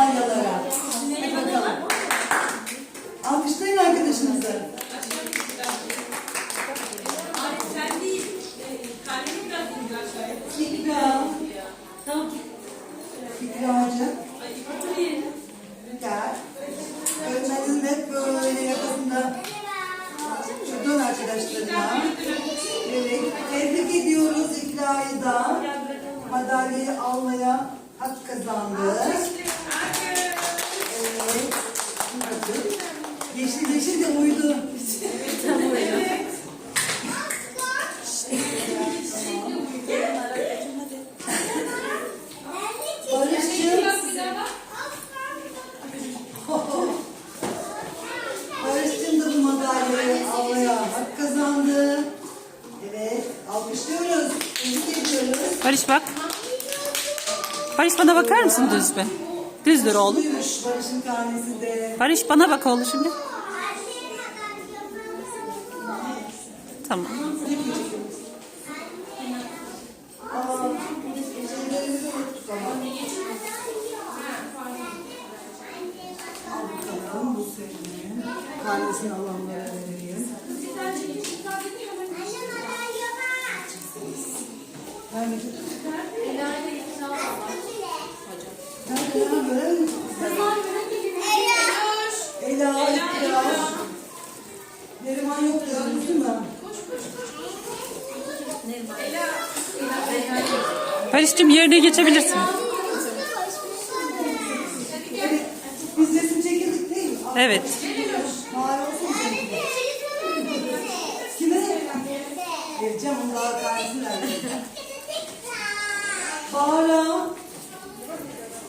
madalyalara. Hadi bakalım. Alkışlayın arkadaşınızı. Aşağıya. İkram. Oturayım. Gel. Öğretmenin hep böyle yakasında dön arkadaşlarına. Evet. Tebrik ediyoruz İkra'yı da. Madalyayı almaya hak kazandı. Evet. Bakın. Yeşil yeşil de uydu. Barış'cığım. Daha bak. Barış'cığım da bu madalyayı almaya hak kazandı. Evet. Alkışlıyoruz. Tebrik ediyoruz. Barış bak. Barış bana bakar mısın düz be? Düz dur oğlum. Barış bana bak oğlum şimdi. Tamam. Aa, şeylerimizi unuttuk ama. Al bakalım bu senin. Karnesini alanlara vereyim. Vermedi. Nerede ya? Görelim mi? Ela, İkra. Neriman yok diyorum değil mi? Barış'cığım yerine geçebilirsin. Evet. Biz resim çekildik değil mi? Evet. Mavi olsun mu? Kime? Vereceğim onu daha karnesini. Bahara.